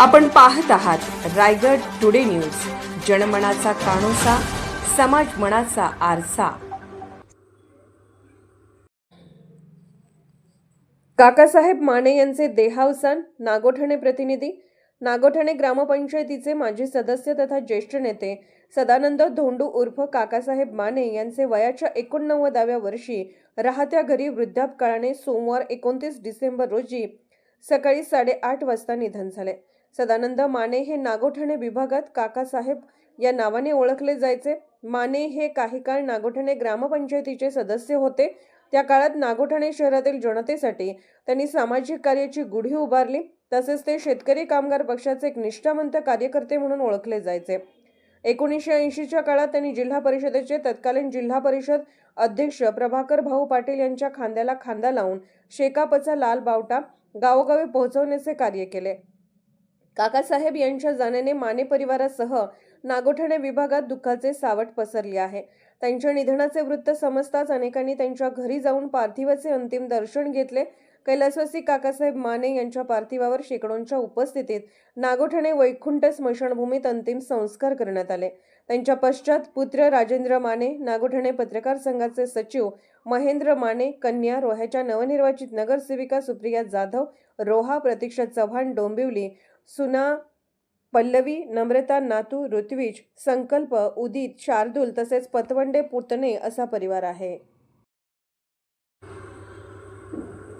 आपण पाहत आहात रायगड टुडे न्यूज. जनमनाचा कानोसा समाज मनाचा आरसा. काकासाहेब माने यांचे देहावसान नागोठणे प्रतिनिधी. नागोठणे ग्रामपंचायतीचे माजी सदस्य तथा ज्येष्ठ नेते सदानंद धोंडू उर्फ काकासाहेब माने यांचे वयाच्या एकोणनव्वदाव्या वर्षी राहत्या घरी वृद्धापकाळाने सोमवार एकोणतीस डिसेंबर रोजी सकाळी साडेआठ वाजता निधन झाले. सदानंद माने हे नागोठणे विभागात काकासाहेब या नावाने ओळखले जायचे. माने हे काही काळ नागोठणे ग्रामपंचायतीचे सदस्य होते. त्या काळात नागोठणे शहरातील जनतेसाठी त्यांनी सामाजिक कार्याची गुढी उभारली. तसेच ते शेतकरी कामगार पक्षाचे एक निष्ठावंत कार्यकर्ते म्हणून ओळखले जायचे. एकोणीसशे ऐंशीच्या काळात त्यांनी जिल्हा परिषदेचे तत्कालीन जिल्हा परिषद अध्यक्ष प्रभाकर भाऊ पाटील यांच्या खांद्याला खांदा लावून शेकापचा लाल बावटा गावोगावी पोहोचवण्याचे कार्य केले. काकासाहेब यांच्या जाण्याने माने परिवारासह नागोठणे विभागात दुःखाचे सावट पसरले आहे. त्यांच्या निधनाचे वृत्त समजताच अनेकांनी त्यांच्या घरी जाऊन पार्थिवाचे अंतिम दर्शन घेतले. कैलासवासी काकासाहेब माने यांच्या पार्थिवावर शेकडोंच्या उपस्थितीत नागोठणे वैकुंठ स्मशानभूमीत अंतिम संस्कार करण्यात आले. त्यांच्या पश्चात पुत्र राजेंद्र माने नागोठणे पत्रकार संघाचे सचिव महेंद्र माने कन्या रोह्याच्या नवनिर्वाचित नगरसेविका सुप्रिया जाधव रोहा प्रतीक्षा चव्हाण डोंबिवली सुना पल्लवी नम्रता नातू ऋत्विज संकल्प उदित शार्दूल तसेच पतवंडे पुतणे असा परिवार आहे.